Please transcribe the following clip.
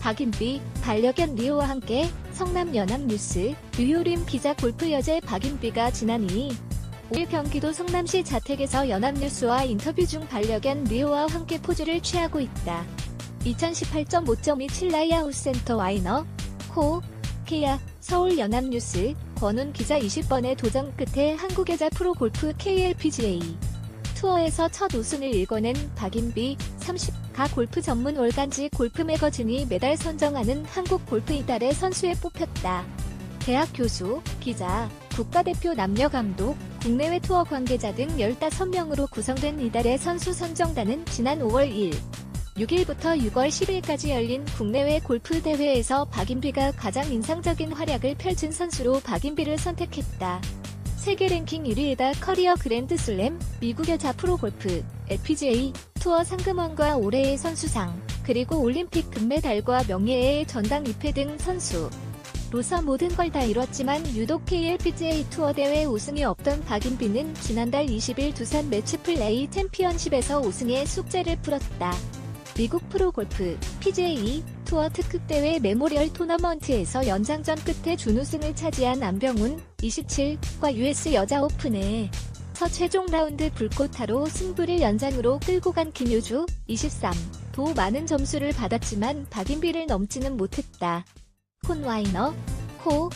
박인비, 반려견 리오와 함께 성남 연합뉴스 류효림 기자 골프 여제 박인비가 지난 2일 5일 경기도 성남시 자택에서 연합뉴스와 인터뷰 중 반려견 리오와 함께 포즈를 취하고 있다. 2018.5.2 칠라이아우스 센터 와이너, 코, 케야, 서울 연합뉴스, 권훈 기자 20번의 도전 끝에 한국여자 프로골프 KLPGA 투어에서 첫 우승을 일궈낸 박인비 30가 골프 전문 월간지 골프 매거진이 매달 선정하는 한국 골프 이달의 선수에 뽑혔다. 대학 교수, 기자, 국가대표 남녀 감독, 국내외 투어 관계자 등 15명으로 구성된 이달의 선수 선정단은 지난 5월 1일 6일부터 6월 10일까지 열린 국내외 골프 대회에서 박인비가 가장 인상적인 활약을 펼친 선수로 박인비를 선택했다. 세계 랭킹 1위에다 커리어 그랜드 슬램, 미국 여자 프로 골프, LPGA, 투어 상금왕과 올해의 선수상, 그리고 올림픽 금메달과 명예의 전당 2패 등 선수. 로서 모든 걸 다 이뤘지만 유독 KLPGA 투어 대회 우승이 없던 박인비는 지난달 20일 두산 매치 플레이 챔피언십에서 우승의 숙제를 풀었다. 미국 프로골프 PGA 투어 특급 대회 메모리얼 토너먼트에서 연장전 끝에 준우승을 차지한 안병훈 27과 US 여자 오픈에 서 최종 라운드 불꽃타로 승부를 연장으로 끌고 간 김효주 23도 많은 점수를 받았지만 박인비를 넘지는 못했다. 콘와이너 코